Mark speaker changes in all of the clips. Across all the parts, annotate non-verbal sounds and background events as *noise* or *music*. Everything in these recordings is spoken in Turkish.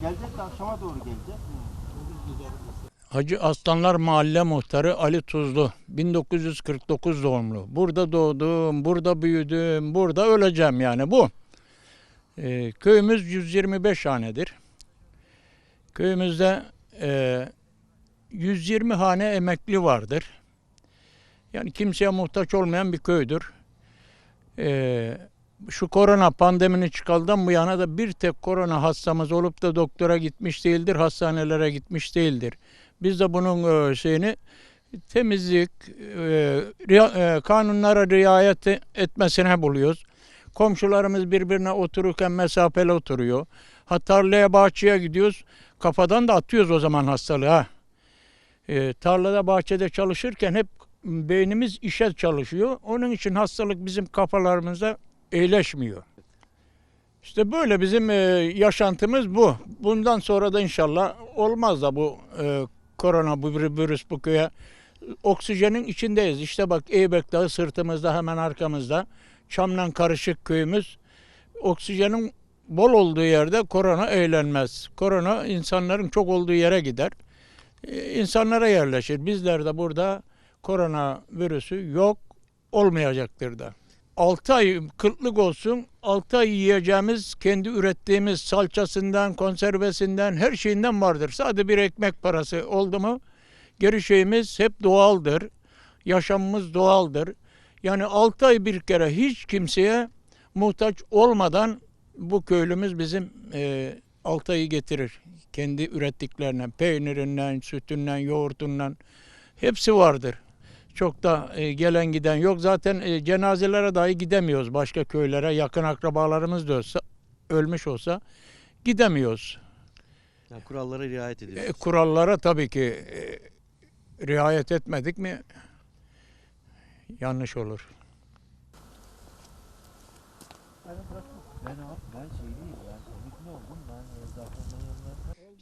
Speaker 1: Gelecek akşama doğru gelecek.
Speaker 2: Hacı Aslanlar Mahalle Muhtarı Ali Tuzlu. 1949 doğumlu. Burada doğdum, burada büyüdüm, burada öleceğim yani bu. Ee, köyümüz 125 hanedir. Köyümüzde e, 120 hane emekli vardır. Yani kimseye muhtaç olmayan bir köydür. Ee, şu korona pandeminin çıkaldan bu yana da bir tek korona hastamız olup da doktora gitmiş değildir, hastanelere gitmiş değildir. Biz de bunun e, şeyini temizlik, e, e, kanunlara riayet etmesine buluyoruz. Komşularımız birbirine otururken mesafeli oturuyor. Ha tarlaya bahçeye gidiyoruz. Kafadan da atıyoruz o zaman hastalığı. Ha. E, tarlada bahçede çalışırken hep beynimiz işe çalışıyor. Onun için hastalık bizim kafalarımızda eğleşmiyor. İşte böyle bizim e, yaşantımız bu. Bundan sonra da inşallah olmaz da bu e, korona virüs bu köye. Oksijenin içindeyiz. İşte bak Eybek Dağı sırtımızda hemen arkamızda. Çam'la karışık köyümüz. Oksijenin bol olduğu yerde korona eğlenmez. Korona insanların çok olduğu yere gider. E, insanlara yerleşir. Bizler de burada korona virüsü yok olmayacaktır da. 6 ay kıtlık olsun, 6 ay yiyeceğimiz kendi ürettiğimiz salçasından, konservesinden, her şeyinden vardır. Sadece bir ekmek parası oldu mu geri şeyimiz hep doğaldır. Yaşamımız doğaldır. Yani 6 ay bir kere hiç kimseye muhtaç olmadan bu köylümüz bizim e, 6 ayı getirir. Kendi ürettiklerinden, peynirinden, sütünden, yoğurtundan hepsi vardır. Çok da e, gelen giden yok. Zaten e, cenazelere dahi gidemiyoruz başka köylere. Yakın akrabalarımız da olsa, ölmüş olsa gidemiyoruz.
Speaker 3: Yani kurallara riayet
Speaker 2: E,
Speaker 3: ediyorsunuz.
Speaker 2: kurallara tabii ki e, riayet etmedik mi yanlış olur.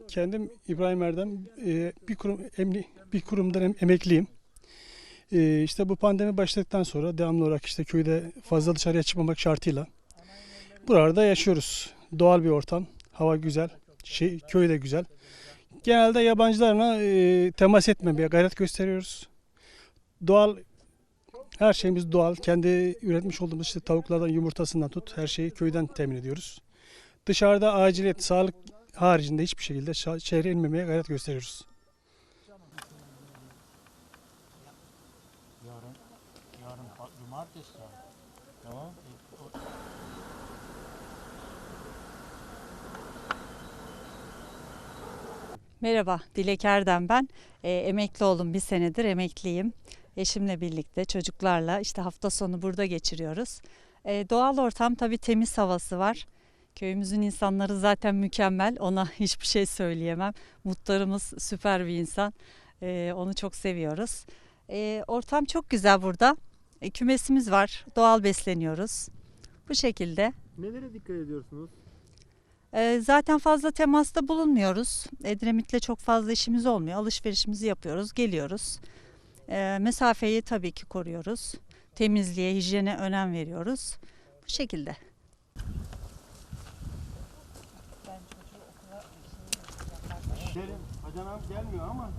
Speaker 4: Kendim İbrahim Erdem e, bir kurum emni, bir kurumdan em- emekliyim. E, işte bu pandemi başladıktan sonra devamlı olarak işte köyde fazla dışarıya çıkmamak şartıyla burada yaşıyoruz. Doğal bir ortam, hava güzel, şey, köy de güzel. Genelde yabancılarla e, temas etmemeye gayret gösteriyoruz. Doğal her şeyimiz doğal. Kendi üretmiş olduğumuz işte tavuklardan yumurtasından tut her şeyi köyden temin ediyoruz. Dışarıda aciliyet, sağlık haricinde hiçbir şekilde şehre inmemeye gayret gösteriyoruz.
Speaker 2: Yarın cumartesi Tamam.
Speaker 5: Merhaba, Dilek Erdem ben. Ee, emekli oldum bir senedir emekliyim. Eşimle birlikte çocuklarla işte hafta sonu burada geçiriyoruz. Ee, doğal ortam tabii temiz havası var. Köyümüzün insanları zaten mükemmel. Ona *laughs* hiçbir şey söyleyemem. Muhtarımız süper bir insan. Ee, onu çok seviyoruz. Ee, ortam çok güzel burada. Ee, kümesimiz var. Doğal besleniyoruz. Bu şekilde.
Speaker 6: Nelere dikkat ediyorsunuz?
Speaker 5: Ee, Zaten fazla temasta bulunmuyoruz. Edremit'le çok fazla işimiz olmuyor. Alışverişimizi yapıyoruz, geliyoruz. Ee, Mesafeyi tabii ki koruyoruz. Temizliğe, hijyene önem veriyoruz. Bu şekilde.
Speaker 1: Gidelim. Hacan abi gelmiyor ama